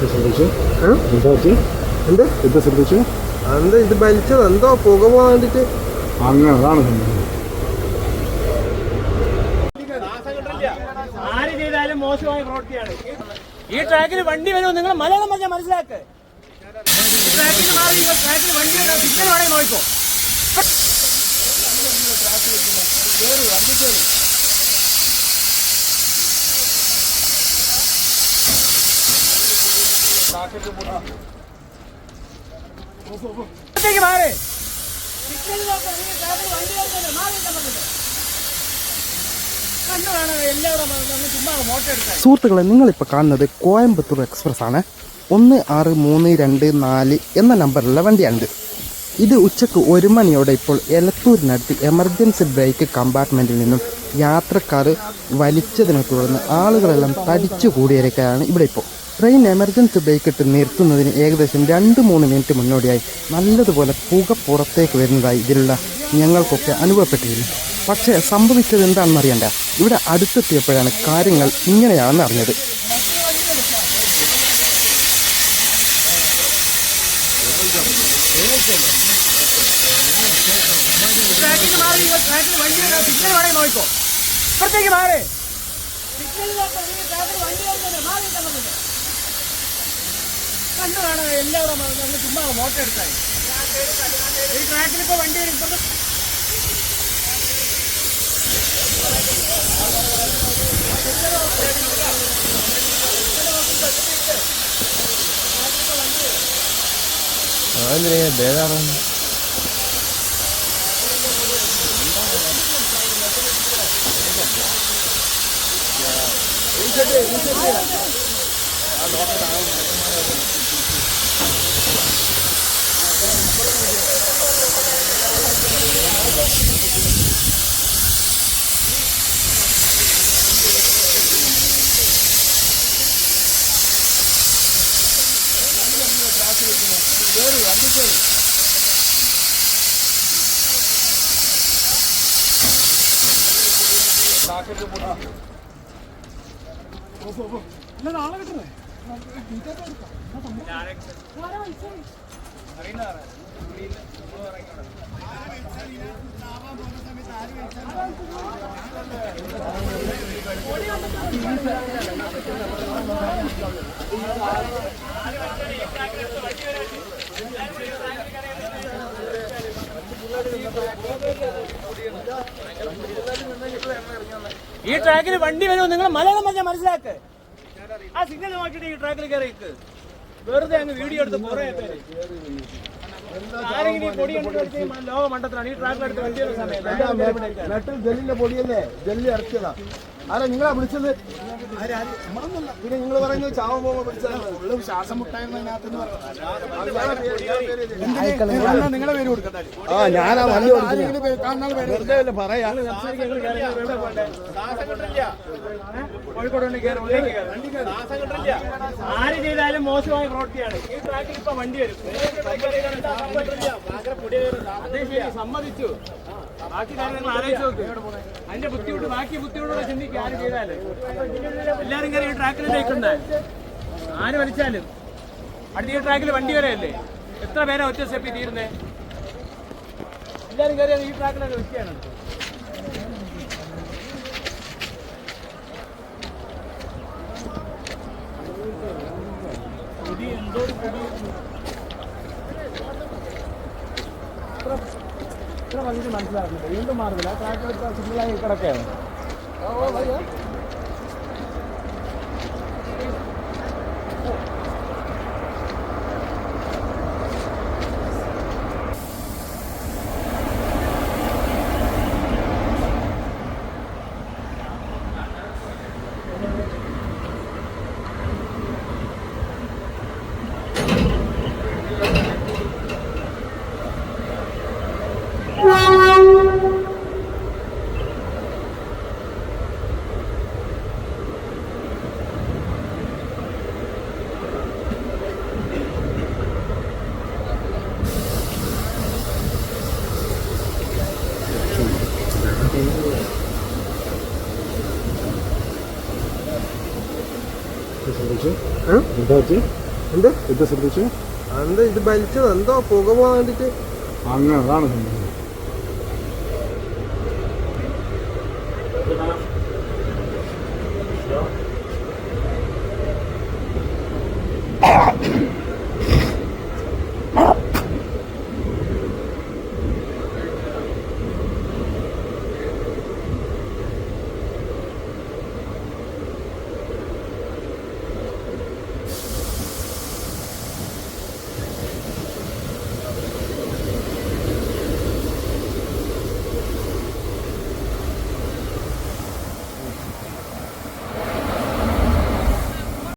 എന്ത് എന്താ? ശ്രദ്ധിച്ചു? എന്താ ഇത് വലിച്ചത്? എന്തോ പുക പോകാൻ വേണ്ടിട്ട്. അങ്ങനെ അതാണ് സംഭവം. ആര് ചെയ്താലും മോശമായ പ്രവൃത്തിയാണ്. ഈ ട്രാക്കിൽ വണ്ടി വരുമോ? നിങ്ങൾ മലയാളം പറഞ്ഞാൽ മനസ്സിലാക്ക്. ട്രാക്കിൽ മാറി ഈ ട്രാക്കിൽ വണ്ടി വരുമോ സിഗ്നൽ വേണമെങ്കിൽ നോക്കോ ട്രാക്കിൽ വണ്ടി വരുന്നില്ല മാറി നിൽക്കാൻ പറഞ്ഞില്ലേ കണ്ടതാണ് എല്ലാവരും വന്ന് ചുമ്മാ ഫോട്ടോ എടുക്കാൻ സുഹൃത്തുക്കളെ നിങ്ങളിപ്പോൾ കാണുന്നത് കോയമ്പത്തൂർ എക്സ്പ്രസ് ആണ്. ഒന്ന് ആറ് മൂന്ന് രണ്ട് നാല് എന്ന നമ്പറിലുള്ള വണ്ടിയാണിത്. ഇത് ഉച്ചയ്ക്ക് ഒരു മണിയോടെ ഇപ്പോൾ എലത്തൂരിനടുത്ത് എമർജൻസി ബ്രേക്ക് കമ്പാർട്ട്മെന്റിൽ നിന്നും യാത്രക്കാർ വലിച്ചതിനെ തുടർന്ന് ആളുകളെല്ലാം തടിച്ചു കൂടിയിരിക്കാനാണ് ഇവിടെ ഇപ്പോൾ. ട്രെയിൻ എമർജൻസി ബ്രേക്കിട്ട് നിർത്തുന്നതിന് ഏകദേശം രണ്ട് മൂന്ന് മിനിറ്റ് മുന്നോടിയായി നല്ലതുപോലെ പുക പുറത്തേക്ക് വരുന്നതായി ഇതിലുള്ള ഞങ്ങൾക്കൊക്കെ അനുഭവപ്പെട്ടിരുന്നു. പക്ഷേ സംഭവിച്ചത് എന്താണെന്ന് അറിയണ്ട. ഇവിടെ അടുത്തെത്തിയപ്പോഴാണ് കാര്യങ്ങൾ ഇങ്ങനെയാണെന്ന് അറിഞ്ഞത്. ഇപ്പുറത്തേക്ക് മാറി സിഗ്നലിലോട്ട് വണ്ടി വണ്ടി മാറി. സിഗ്നൽ വേണമെങ്കിൽ എല്ലാവരും നമ്മൾ ചുമ്മാ ഫോട്ടോ എടുത്തായി ഈ ട്രാക്കിൽ വണ്ടി വരും മാറി നിൽക്കാൻ പറഞ്ഞില്ലേ കണ്ടതാണ് എല്ലാവരും വന്ന് ചുമ്മാ ഫോട്ടോ നാളെ കിട്ടണേ ട്രാക്കിൽ ഇപ്പോൾ വണ്ടി വരും ഇപ്പുറത്ത് ഈ ട്രാക്കിൽ വണ്ടി വരുമോ നിങ്ങൾ മലയാളം പറഞ്ഞാൽ മനസ്സിലാക്ക്. ആ സിഗ്നൽ നോക്കിയിട്ട് ഈ ട്രാക്കിൽ കയറി വെറുതെ അങ്ങ് വീഡിയോ എടുത്ത് കുറേ പേര്. ഇരിക്കാണ്. ജെല്ലിന്റെ പൊടിയല്ലേ? ജെല്ലി ഇറക്കിയതാ. ആരാ നിങ്ങളാ വിളിച്ചത്? പിന്നെ നിങ്ങൾ പറയുന്നത് ചാവൻ പോകുമ്പോൾ വിളിച്ചതാണ് ശ്വാസം നിങ്ങളെ പേര് കൊടുക്കട്ടെ? ആ ഞാനാ വണ്ടി ഓടിക്കുന്നത് പറയാ. ആര് ചെയ്താലും മോശമായ പ്രവൃത്തിയാണ് ഈ ട്രാക്കിൽ ഇപ്പൊ വണ്ടി വരും. സമ്മതിച്ചു. ബാക്കി കാര്യങ്ങൾ ആലോചിച്ച് നോക്ക്. അതിന്റെ ബുദ്ധിമുട്ട് ബാക്കി ബുദ്ധിമുട്ടുള്ള ചിന്തിക്കുക ആര് ചെയ്താലും. എല്ലാരും കയറി ട്രാക്കിൽ നിൽക്കണ്ടേ ആര് വലിച്ചാലും. അടുത്ത ട്രാക്കിൽ വണ്ടി വരെയല്ലേ? എത്ര പേരാ ഒറ്റ സ്റ്റെപ്പിൽ തീരുന്നേ? എല്ലാരും കയറി ഈ ട്രാക്കിലൊക്കെ വെക്കുകയാണ്. ഇത്ര വന്നിട്ട് മനസ്സിലാകുന്നുണ്ട് വീണ്ടും മാറുന്നില്ല ട്രാക്കിൽ സിഗ്നലായി കിടക്കുകയാണ്. എന്താ പറ്റി? എന്ത്? ഇത് ശ്രദ്ധിച്ചു? എന്താ ഇത് വലിച്ചത്? എന്തോ പുക പോകാൻ വേണ്ടിട്ട് അങ്ങനെ അതാണ് സംഭവം.